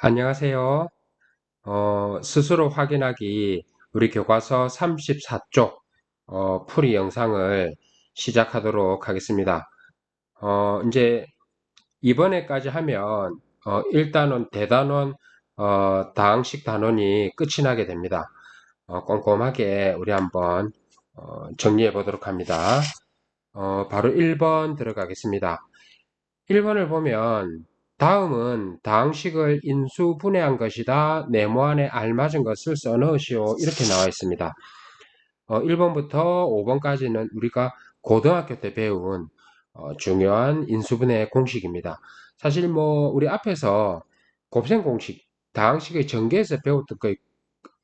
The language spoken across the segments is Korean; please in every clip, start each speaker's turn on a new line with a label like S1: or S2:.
S1: 안녕하세요. 어, 스스로 확인하기 우리 교과서 34쪽 어, 풀이 영상을 시작하도록 하겠습니다. 어, 이제 이번에까지 하면 어, 1단원, 대단원, 어, 다항식 단원이 끝이 나게 됩니다. 어, 꼼꼼하게 우리 한번 어, 정리해 보도록 합니다. 어, 바로 1번 들어가겠습니다. 1번을 보면 다음은 다항식을 인수 분해한 것이다. 네모 안에 알맞은 것을 써넣으시오. 이렇게 나와 있습니다. 어, 1번부터 5번까지는 우리가 고등학교 때 배운 어, 중요한 인수분해 공식입니다. 사실 뭐 우리 앞에서 곱셈 공식, 다항식의 전개에서 배웠던 그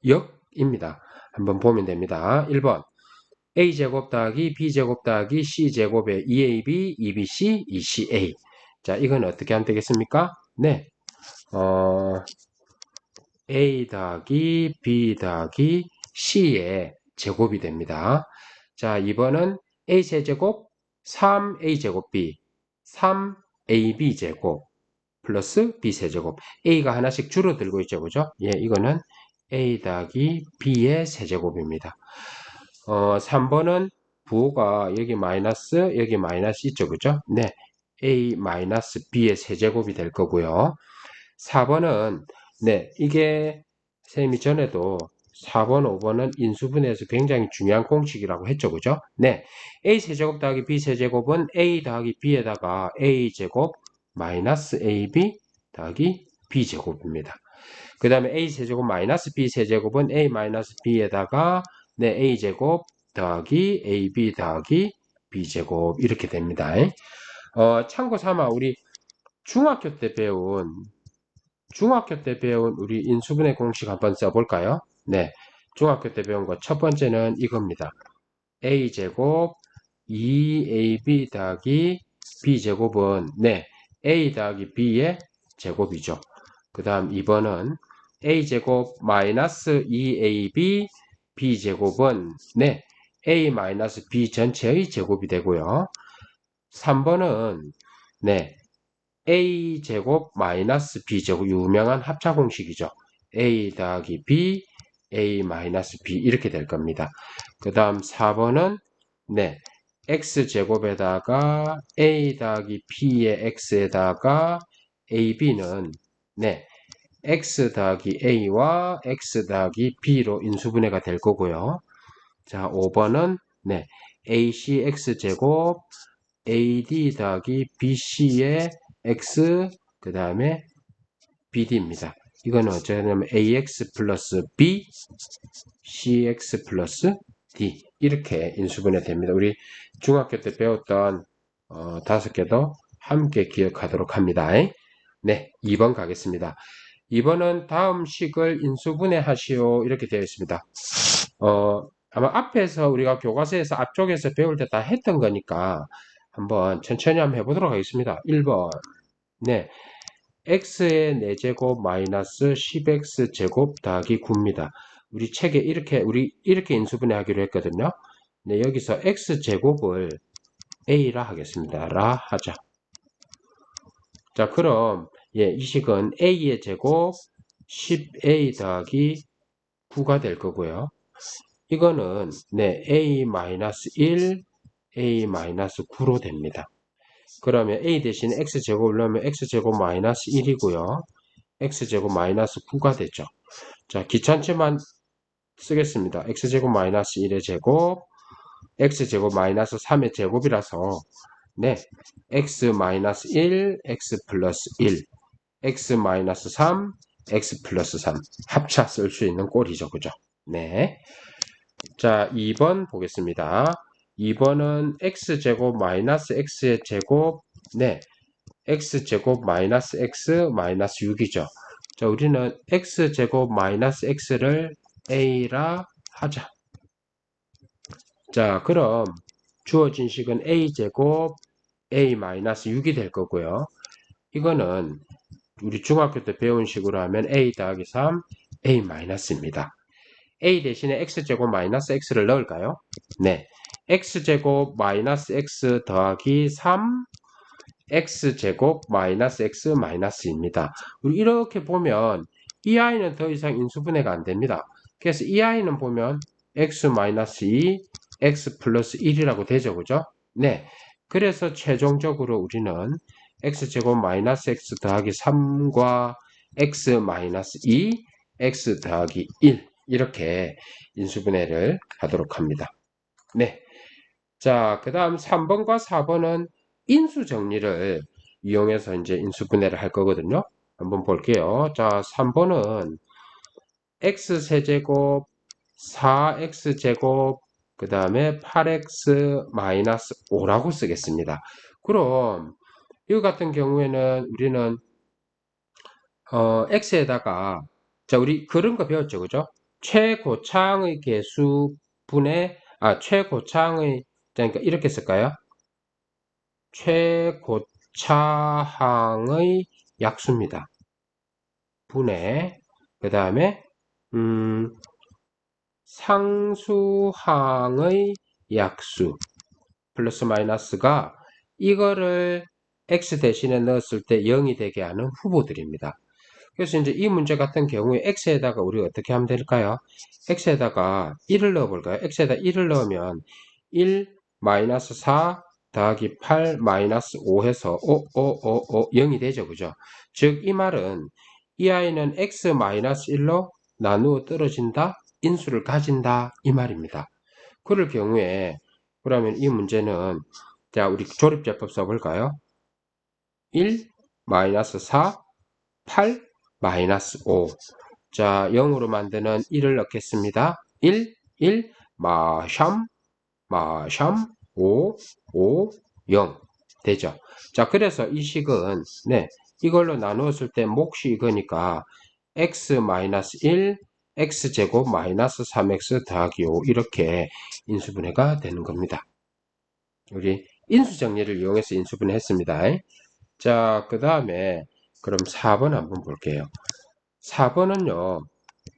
S1: 역입니다. 한번 보면 됩니다. 1번 a제곱 더하기 b제곱 더하기 c제곱의 2ab, 2bc, 2ca 자, 이건 어떻게 하면 되겠습니까? 네. 어, A 더하기 B 더하기 C의 제곱이 됩니다. 자, 이번은 A 세제곱 3A 제곱 B 3AB 제곱 플러스 B 세제곱 A가 하나씩 줄어들고 있죠. 그죠? 예, 이거는 A 더하기 B의 세제곱입니다. 어, 3번은 부호가 여기 마이너스 여기 마이너스 있죠. 그죠? 네. A-b의 세제곱이 될 거고요. 4번은 네 이게 쌤이 전에도 4번, 5번은 인수분해에서 굉장히 중요한 공식이라고 했죠. 그죠? 네. a 세제곱 더하기 b 세제곱은 a 더하기 b에다가 a 제곱 마이너스 ab 더하기 b 제곱입니다. 그 다음에 a 세제곱 마이너스 b 세제곱은 a 마이너스 b에다가 네, a 제곱 더하기 ab 더하기 b 제곱 이렇게 됩니다. 어, 참고 삼아 우리 중학교 때 배운 중학교 때 배운 우리 인수분해 공식 한번 써볼까요? 네, 중학교 때 배운 거첫 번째는 이겁니다. a제곱 2ab 더하기 b제곱은 네, a 더하기 b의 제곱이죠. 그 다음 2번은 a제곱 마이너스 2ab b제곱은 네, a 마이너스 b 전체의 제곱이 되고요. 3번은 네 a 제곱 마이너스 b 제곱 유명한 합차 공식이죠. a 더하기 b a 마이너스 b 이렇게 될 겁니다. 그 다음 4번은 네 x 제곱에다가 a 더하기 p의 x에다가 ab는 네 x 더하기 a와 x 더하기 b로 인수분해가 될 거고요. 자 5번은 네 ac x 제곱 AD 더하기 BC의 X 그 다음에 BD입니다. 이거는 어쩌냐면 AX 플러스 B, CX 플러스 D 이렇게 인수분해 됩니다. 우리 중학교 때 배웠던 어, 다섯 개도 함께 기억하도록 합니다. 네, 2번 가겠습니다. 2번은 다음 식을 인수분해 하시오 이렇게 되어 있습니다. 어, 아마 앞에서 우리가 교과서에서 앞쪽에서 배울 때 다 했던 거니까 한번 천천히 한번 해보도록 하겠습니다. 1번 네 x의 4제곱 마이너스 10x 제곱 더하기 9입니다. 우리 책에 이렇게 우리 이렇게 인수분해 하기로 했거든요. 네, 여기서 x 제곱을 a라 하겠습니다. 라 하자. 자, 그럼 예, 이 식은 a의 제곱 10a 더하기 9가 될 거고요. 이거는 네, a 마이너스 1 a-9로 됩니다. 그러면 a 대신 x제곱을 넣으면 x제곱 마이너스 1이고요. x제곱 마이너스 9가 되죠. 자, 귀찮지만 쓰겠습니다. x제곱 마이너스 1의 제곱, x제곱 마이너스 3의 제곱이라서 네, x 마이너스 1, x 플러스 1, x 마이너스 3, x 플러스 3 합차 쓸 수 있는 꼴이죠. 그죠? 네. 자, 2번 보겠습니다. 2번은 x제곱 마이너스 x의 제곱 네 x제곱 마이너스 x 마이너스 6이죠. 자 우리는 x제곱 마이너스 x를 a라 하자. 자 그럼 주어진 식은 a제곱 a 마이너스 6이 될 거고요. 이거는 우리 중학교 때 배운 식으로 하면 a 더하기 3 a 마이너스입니다. a 대신에 x제곱 마이너스 x를 넣을까요? 네. X제곱 마이너스 x 더하기 3 x제곱 마이너스 x 마이너스입니다. 이렇게 보면 이 아이는 더 이상 인수분해가 안 됩니다. 그래서 이 아이는 보면 x 마이너스 2, x 플러스 1이라고 되죠. 그죠? 네. 그래서 최종적으로 우리는 x제곱 마이너스 x 더하기 3과 x 마이너스 2, x 더하기 1 이렇게 인수분해를 하도록 합니다. 네. 자, 그 다음 3번과 4번은 인수 정리를 이용해서 이제 인수분해를 할 거거든요. 한번 볼게요. 자, 3번은 x세제곱 4x제곱 그 다음에 8x 마이너스 5라고 쓰겠습니다. 그럼 이거 같은 경우에는 우리는 어, x에다가 자 우리 그런 거 배웠죠 그죠 최고창의 개수 분의 아 최고창의 그러니까 이렇게 쓸까요 최고차항의 약수입니다 분의 그 다음에 음, 상수항의 약수 플러스 마이너스가 이거를 x 대신에 넣었을 때 0이 되게 하는 후보들입니다. 그래서 이제 이 문제 같은 경우에 x에다가 우리가 어떻게 하면 될까요? x에다가 1을 넣어 볼까요? x에다 1을 넣으면 1 마이너스 4 더하기 8 마이너스 5 해서 5, 5, 5, 5, 0이 되죠. 그죠? 즉, 이 말은 이 아이는 x 마이너스 1로 나누어 떨어진다, 인수를 가진다, 이 말입니다. 그럴 경우에, 그러면 이 문제는, 자, 우리 조립제법 써볼까요? 1, 마이너스 4, 8, 마이너스 5. 자, 0으로 만드는 1을 넣겠습니다. 1, 1, 마샴, 마샴, 5, 5, 0. 되죠. 자, 그래서 이 식은, 네, 이걸로 나누었을 때 몫이 이거니까, x 마이너스 1, x제곱 마이너스 3x 더하기 5 이렇게 인수분해가 되는 겁니다. 우리 인수정리를 이용해서 인수분해 했습니다. 자, 그 다음에 그럼 4번 한번 볼게요. 4번은요.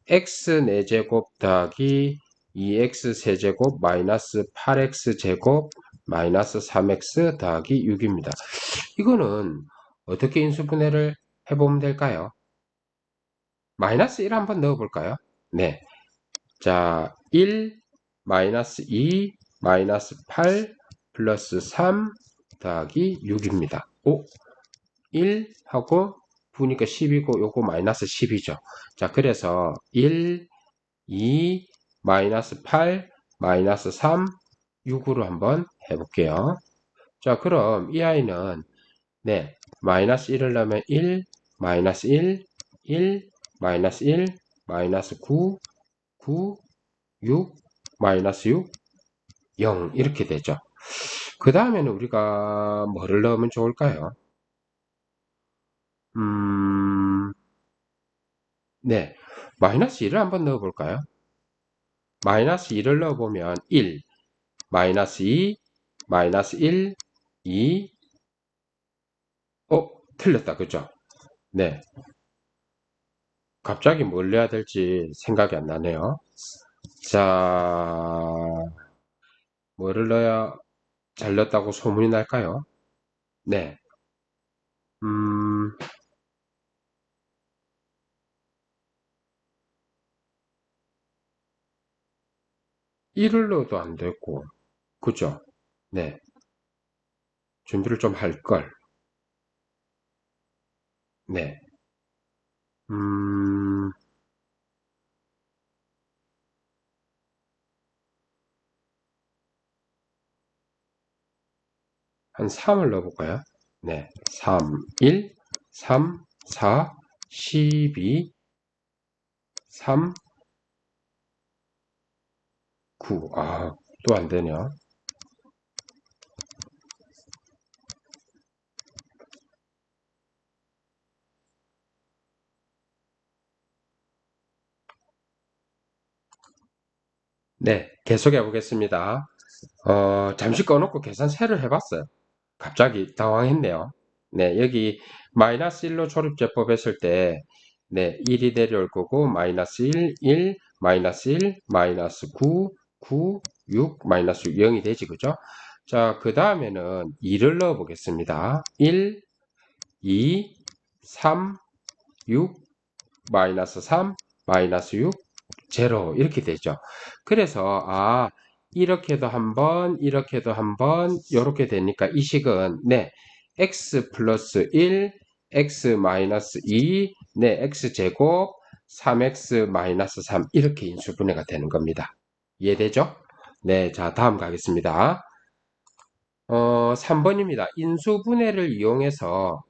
S1: x 4제곱 더하기 2x 세제곱 마이너스 8x 제곱 마이너스 3x 더하기 6입니다. 이거는 어떻게 인수분해를 해보면 될까요? 마이너스 1 한번 넣어볼까요? 네. 자, 1 마이너스 2 마이너스 8 플러스 3 더하기 6입니다. 오, 1 하고 부니까 10이고 요거 마이너스 10이죠. 자, 그래서 1, 2, 마이너스 8, 마이너스 3, 6으로 한번 해볼게요. 자, 그럼 이 아이는 네, 마이너스 1을 넣으면 1, 마이너스 1, 1, 마이너스 1, 마이너스 9, 9, 6, 마이너스 6, 0 이렇게 되죠. 그 다음에는 우리가 뭐를 넣으면 좋을까요? 음, 네. 마이너스 1을 한번 넣어볼까요? 마이너스 1을 넣어보면 1, 마이너스 2, 마이너스 1, 2, 어, 틀렸다. 그죠? 네. 갑자기 뭘 넣어야 될지 생각이 안 나네요. 자, 뭐를 넣어야 잘 넣었다고 소문이 날까요? 네. 음, 1을 넣어도 안 되고, 그죠? 네. 준비를 좀 할 걸. 네. 음, 한 3을 넣어볼까요? 네. 3, 1, 3, 4, 12, 3, 9. 아, 또 안 되네요. 네, 계속해 보겠습니다. 어, 잠시 꺼놓고 계산세를 해봤어요. 갑자기 당황했네요. 네, 여기 마이너스 1로 조립제법 했을 때, 네, 1이 내려올 거고, 마이너스 1, 1, 마이너스 1, 마이너스 9, 9, 6, 마이너스 0이 되지, 그죠? 자, 그 다음에는 2를 넣어 보겠습니다. 1, 2, 3, 6, 마이너스 3, 마이너스 6, 0 이렇게 되죠. 그래서 아 이렇게도 한번 이렇게도 한번 이렇게 되니까 이 식은 네 x 플러스 1 x 마이너스 2네 x제곱 3x 마이너스 3 이렇게 인수분해가 되는 겁니다. 이해되죠? 네, 자 다음 가겠습니다. 어, 3번입니다. 인수분해를 이용해서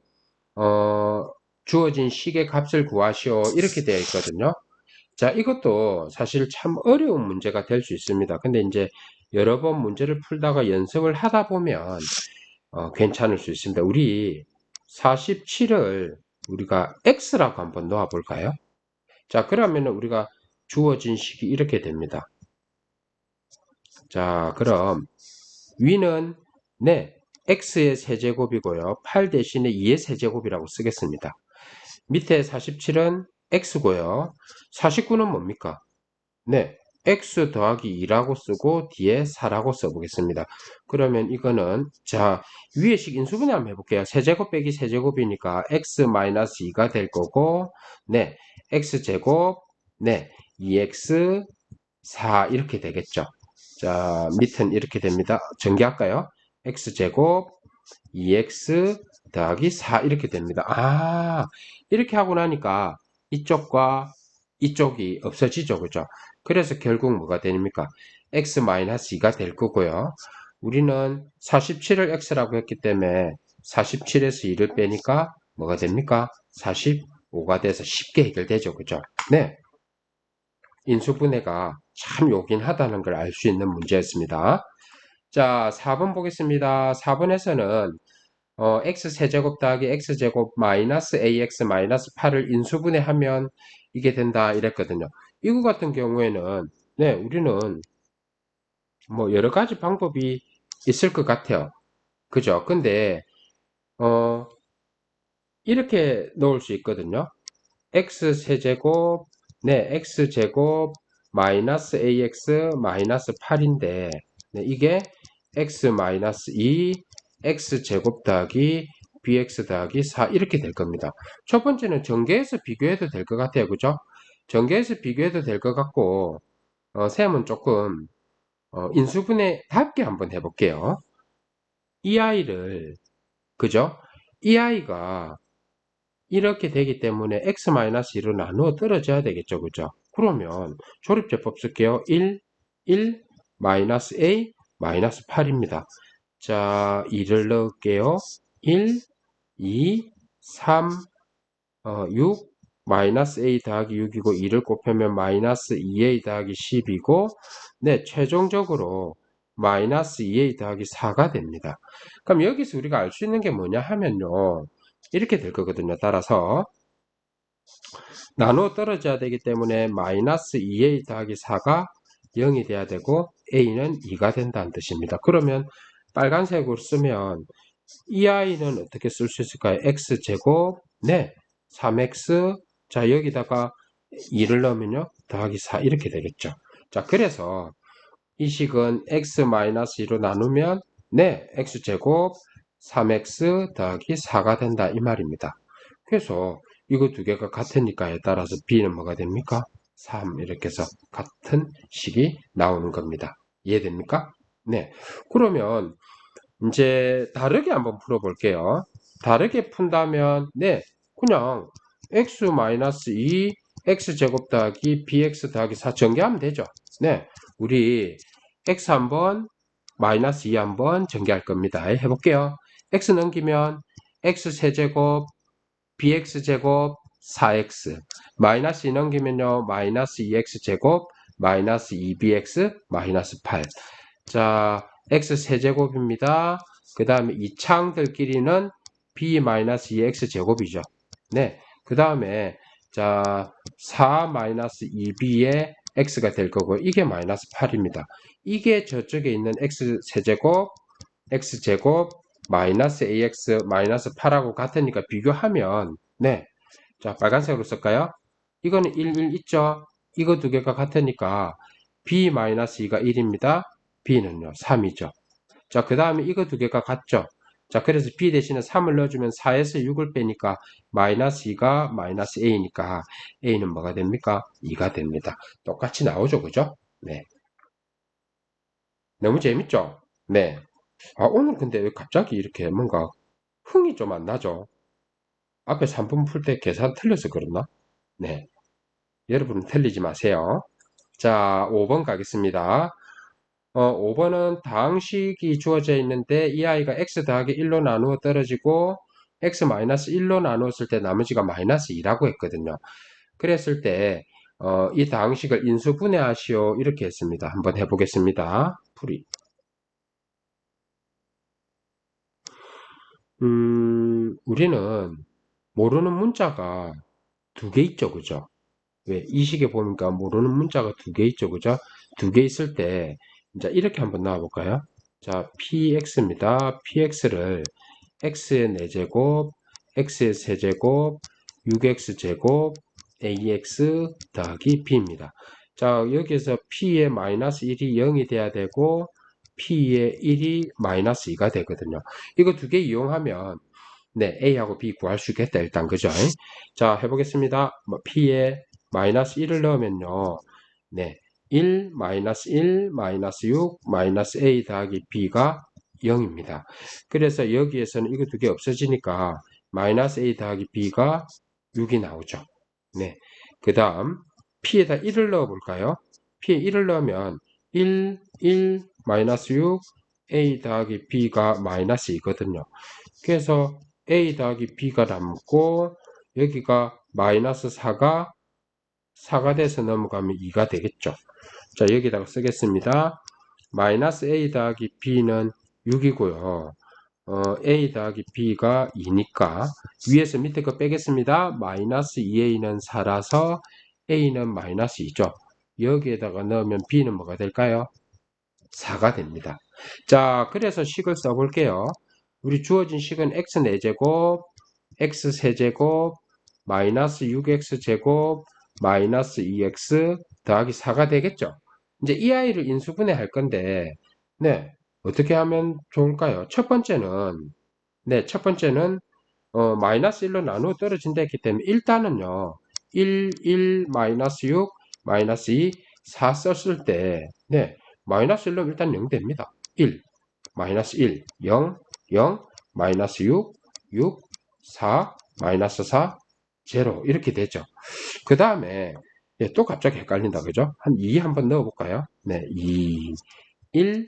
S1: 어, 주어진 식의 값을 구하시오 이렇게 되어 있거든요. 자, 이것도 사실 참 어려운 문제가 될 수 있습니다. 근데 이제 여러 번 문제를 풀다가 연습을 하다 보면 어, 괜찮을 수 있습니다. 우리 47을 우리가 x라고 한번 놓아 볼까요? 자, 그러면 우리가 주어진 식이 이렇게 됩니다. 자, 그럼 위는 네, x의 세제곱이고요. 8 대신에 2의 세제곱이라고 쓰겠습니다. 밑에 47은 x고요. 49는 뭡니까? 네, x 더하기 2라고 쓰고 뒤에 4라고 써보겠습니다. 그러면 이거는 자 위에식 인수분해 한번 해볼게요. 세제곱 빼기 세제곱이니까 x 마이너스 2가 될 거고 네, x제곱 네, 2x 4 이렇게 되겠죠. 자 밑은 이렇게 됩니다. 전개할까요? x제곱 2x 더하기 4 이렇게 됩니다. 아 이렇게 하고 나니까 이쪽과 이쪽이 없어지죠. 그죠? 그래서 결국 뭐가 됩니까? x-2가 될 거고요. 우리는 47을 x라고 했기 때문에 47에서 2를 빼니까 뭐가 됩니까? 45가 돼서 쉽게 해결되죠. 그죠? 네. 인수분해가 참 요긴하다는 걸 알 수 있는 문제였습니다. 자, 4번 보겠습니다. 4번에서는 어, x세제곱 더하기 x제곱 마이너스 ax 마이너스 8을 인수분해 하면 이게 된다 이랬거든요. 이거 같은 경우에는 네, 우리는 뭐 여러 가지 방법이 있을 것 같아요. 그죠? 근데 어, 이렇게 넣을 수 있거든요. x세제곱 네, x제곱 마이너스 ax 마이너스 8인데 네, 이게 x 마이너스 2 x제곱 더하기 bx 더하기 4 이렇게 될 겁니다. 첫 번째는 전개해서 비교해도 될 것 같아요. 그죠? 전개해서 비교해도 될 것 같고 어, 셈은 조금 어, 인수분해 답게 한번 해볼게요. 이 아이를 그죠? 이 아이가 이렇게 되기 때문에 x-2로 나누어 떨어져야 되겠죠. 그죠? 그러면 조립제법 쓸게요. 1, 1, 마이너스 a, 마이너스 8입니다. 자, 2를 넣을게요. 1, 2, 3, 어, 6, 마이너스 a 더하기 6이고 2를 곱하면 마이너스 2a 더하기 10이고 네, 최종적으로 마이너스 2a 더하기 4가 됩니다. 그럼 여기서 우리가 알 수 있는 게 뭐냐 하면요. 이렇게 될 거거든요. 따라서 나누어 떨어져야 되기 때문에 마이너스 2a 더하기 4가 0이 돼야 되고 a는 2가 된다는 뜻입니다. 그러면 빨간색으로 쓰면 이 아이는 어떻게 쓸 수 있을까요? x제곱 네 3x 자 여기다가 2를 넣으면요 더하기 4 이렇게 되겠죠. 자 그래서 이 식은 x-2로 나누면 네 x제곱 3x 더하기 4가 된다 이 말입니다. 그래서 이거 두 개가 같으니까에 따라서 b는 뭐가 됩니까? 3 이렇게 해서 같은 식이 나오는 겁니다. 이해됩니까? 네. 그러면 이제 다르게 한번 풀어볼게요. 다르게 푼다면 네 그냥 x-2 x제곱 더하기 bx 더하기 4 전개하면 되죠. 네, 우리 x 한번 마이너스 2 한번 전개할 겁니다. 해볼게요. x 넘기면 x 세제곱 bx 제곱 4x 마이너스 2 넘기면요 마이너스 2x 제곱 마이너스 2bx 마이너스 8 자, x 세제곱입니다. 그 다음에 이 창들끼리는 b-2x 제곱이죠. 네. 그 다음에 자, 4-2b의 x가 될 거고 이게 마이너스 8입니다. 이게 저쪽에 있는 x 세제곱, x 제곱, 마이너스 ax 마이너스 8하고 같으니까 비교하면 네. 자, 빨간색으로 쓸까요? 이거는 1, 1 있죠? 이거 두 개가 같으니까 b-2가 1입니다. b는요 3이죠 자, 그 다음에 이거 두 개가 같죠? 자, 그래서 b 대신에 3을 넣어주면 4에서 6을 빼니까 마이너스 2가 마이너스 a니까 a는 뭐가 됩니까? 2가 됩니다. 똑같이 나오죠, 그죠? 네. 너무 재밌죠? 네. 아, 오늘 근데 왜 갑자기 이렇게 뭔가 흥이 좀 안 나죠? 앞에 3분 풀 때 계산 틀려서 그렇나? 네. 여러분은 틀리지 마세요. 자, 5번 가겠습니다. 어, 5번은 다항식이 주어져 있는데 이 아이가 x 더하기 1로 나누어 떨어지고 x 마이너스 1로 나누었을 때 나머지가 마이너스 2라고 했거든요. 그랬을 때, 어, 이 다항식을 인수분해하시오. 이렇게 했습니다. 한번 해보겠습니다. 풀이. 음, 우리는 모르는 문자가 두 개 있죠. 그죠? 왜? 이 식에 보니까 모르는 문자가 두 개 있죠. 그죠? 두 개 있을 때, 자, 이렇게 한번 나와볼까요? 자, px입니다. px를 x의 4제곱, x의 세제곱, 6x제곱, ax 더하기 b입니다. 자, 여기에서 p의 마이너스 1이 0이 돼야 되고, p의 1이 마이너스 2가 되거든요. 이거 두 개 이용하면, 네, a하고 b 구할 수 있겠다, 일단, 그죠? 자, 해보겠습니다. 뭐, p의 마이너스 1을 넣으면요, 네, 1, 마이너스 1, 마이너스 6, 마이너스 a 더하기 b가 0입니다. 그래서 여기에서는 이거 두 개 없어지니까 마이너스 a 더하기 b가 6이 나오죠. 네. 그 다음 p에다 1을 넣어 볼까요? p에 1을 넣으면 1, 1, 마이너스 6, a 더하기 b가 마이너스 2거든요. 그래서 a 더하기 b가 남고 여기가 마이너스 4가 4가 돼서 넘어가면 2가 되겠죠. 자, 여기다가 쓰겠습니다. 마이너스 a 더하기 b는 6이고요. 어, a 더하기 b가 2니까 위에서 밑에 거 빼겠습니다. 마이너스 2a는 4라서 a는 마이너스 2죠. 여기에다가 넣으면 b는 뭐가 될까요? 4가 됩니다. 자, 그래서 식을 써볼게요. 우리 주어진 식은 x 4제곱, x 세제곱, 마이너스 6x제곱, 마이너스 2x 더하기 4가 되겠죠. 이제 이 아이를 인수분해 할 건데, 네, 어떻게 하면 좋을까요? 첫 번째는, 네, 첫 번째는, 어, 마이너스 1로 나누어 떨어진다 했기 때문에, 일단은요, 1, 1, 마이너스 6, 마이너스 2, 4 썼을 때, 네, 마이너스 1로 일단 0 됩니다. 1, 마이너스 1, 0, 0, 마이너스 6, 6, 4, 마이너스 4, 0 이렇게 되죠. 그 다음에 예, 또 갑자기 헷갈린다. 그죠? 한 2 한번 넣어볼까요? 네, 2, 1,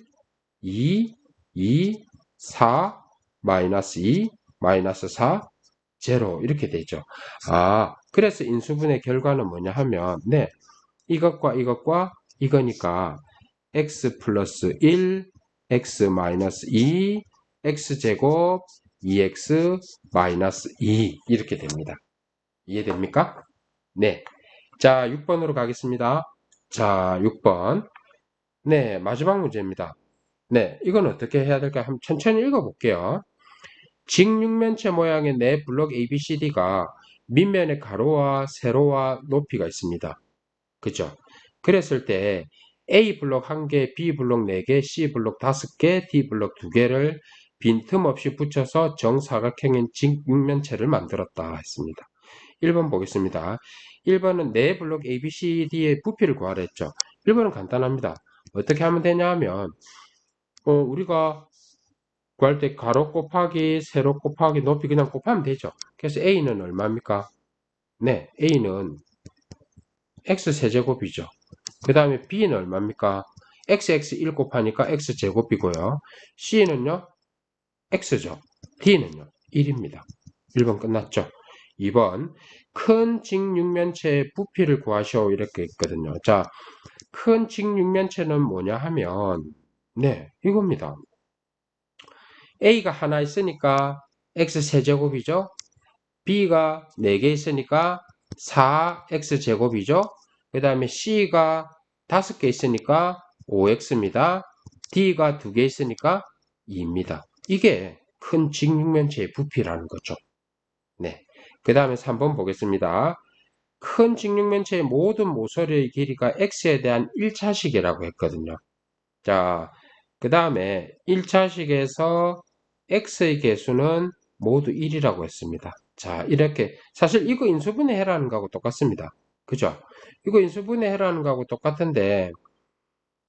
S1: 2, 2, 4, 마이너스 2, 마이너스 4, 0 이렇게 되죠. 아, 그래서 인수분의 결과는 뭐냐 하면 네, 이것과 이것과 이거니까 x 플러스 1, x 마이너스 2, x제곱, 2x 마이너스 2 이렇게 됩니다. 이해됩니까? 네. 자, 6번으로 가겠습니다. 자, 6번. 네, 마지막 문제입니다. 네, 이건 어떻게 해야 될까? 한번 천천히 읽어볼게요. 직육면체 모양의 네 블록 ABCD가 밑면에 가로와 세로와 높이가 있습니다. 그죠? 그랬을 때 A 블록 1개, B 블록 4개, C 블록 5개, D 블록 2개를 빈틈없이 붙여서 정사각형인 직육면체를 만들었다 했습니다. 1번 보겠습니다. 1번은 네 블록 ABCD의 부피를 구하라 했죠. 1번은 간단합니다. 어떻게 하면 되냐 하면 어, 우리가 구할 때 가로 곱하기 세로 곱하기 높이 그냥 곱하면 되죠. 그래서 A는 얼마입니까? 네, A는 X세제곱이죠. 그 다음에 B는 얼마입니까? XX 1 곱하니까 X제곱이고요. C는요? X죠. D는요? 1입니다. 1번 끝났죠. 2번 큰 직육면체의 부피를 구하시오 이렇게 있거든요. 자, 큰 직육면체는 뭐냐 하면 네, 이겁니다. A가 하나 있으니까 X세제곱이죠. B가 4개 있으니까 4X제곱이죠. 그 다음에 C가 5개 있으니까 5X입니다. D가 2개 있으니까 2입니다. 이게 큰 직육면체의 부피라는 거죠. 네. 그 다음에 3번 보겠습니다. 큰 직육면체의 모든 모서리의 길이가 x에 대한 1차식이라고 했거든요. 자, 그 다음에 1차식에서 x의 개수는 모두 1이라고 했습니다. 자, 이렇게 사실 이거 인수분해 해라는 거하고 똑같습니다. 그죠? 이거 인수분해 해라는 거하고 똑같은데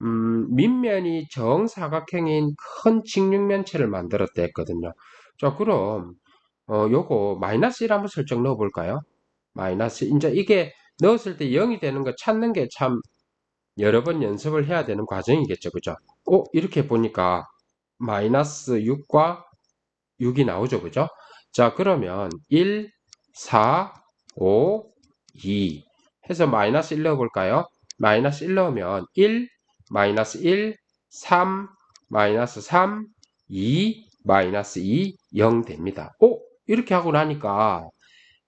S1: 음, 밑면이 정사각형인 큰 직육면체를 만들었다 했거든요. 자, 그럼 어, 요거 마이너스 1 한번 설정 넣어 볼까요? 마이너스 이제 이게 넣었을 때 0이 되는 거 찾는 게 참 여러 번 연습을 해야 되는 과정이겠죠. 그죠? 어, 이렇게 보니까 마이너스 6과 6이 나오죠. 그죠? 자, 그러면 1, 4, 5, 2 해서 마이너스 1 넣어볼까요? 마이너스 1 넣으면 1, 마이너스 1, 3, 마이너스 3, 2, 마이너스 2, 0 됩니다. 오, 이렇게 하고 나니까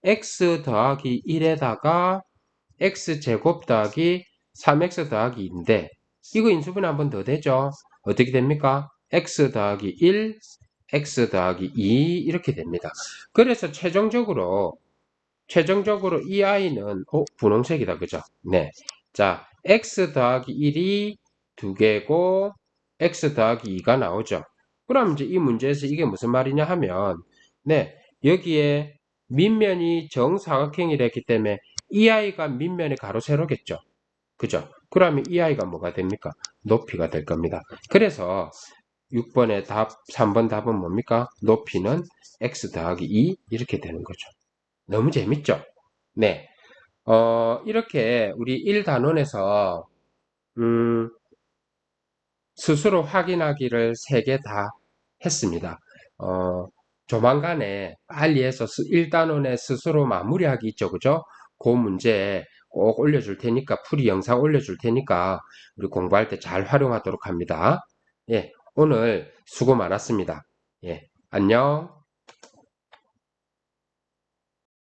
S1: x 더하기 1에다가 x제곱 더하기 3x 더하기 2인데 이거 인수분해 한 번 더 되죠. 어떻게 됩니까? x 더하기 1, x 더하기 2 이렇게 됩니다. 그래서 최종적으로 최종적으로 이 아이는 어, 분홍색이다. 그죠? 네. 자, x 더하기 1이 2개고 x 더하기 2가 나오죠. 그럼 이제 이 문제에서 이게 무슨 말이냐 하면 네, 여기에 밑면이 정사각형이랬기 때문에 이 아이가 밑면의 가로 세로겠죠. 그죠? 그러면 이 아이가 뭐가 됩니까? 높이가 될 겁니다. 그래서 6번의 답, 3번 답은 뭡니까? 높이는 x 더하기 2 이렇게 되는 거죠. 너무 재밌죠? 네. 어, 이렇게 우리 1단원에서 음, 스스로 확인하기를 3개 다 했습니다. 어, 조만간에 빨리 해서 1단원에 스스로 마무리하기 있죠. 그죠? 그 문제 꼭 올려줄 테니까 풀이 영상 올려줄 테니까 우리 공부할 때 잘 활용하도록 합니다. 예, 오늘 수고 많았습니다. 예, 안녕.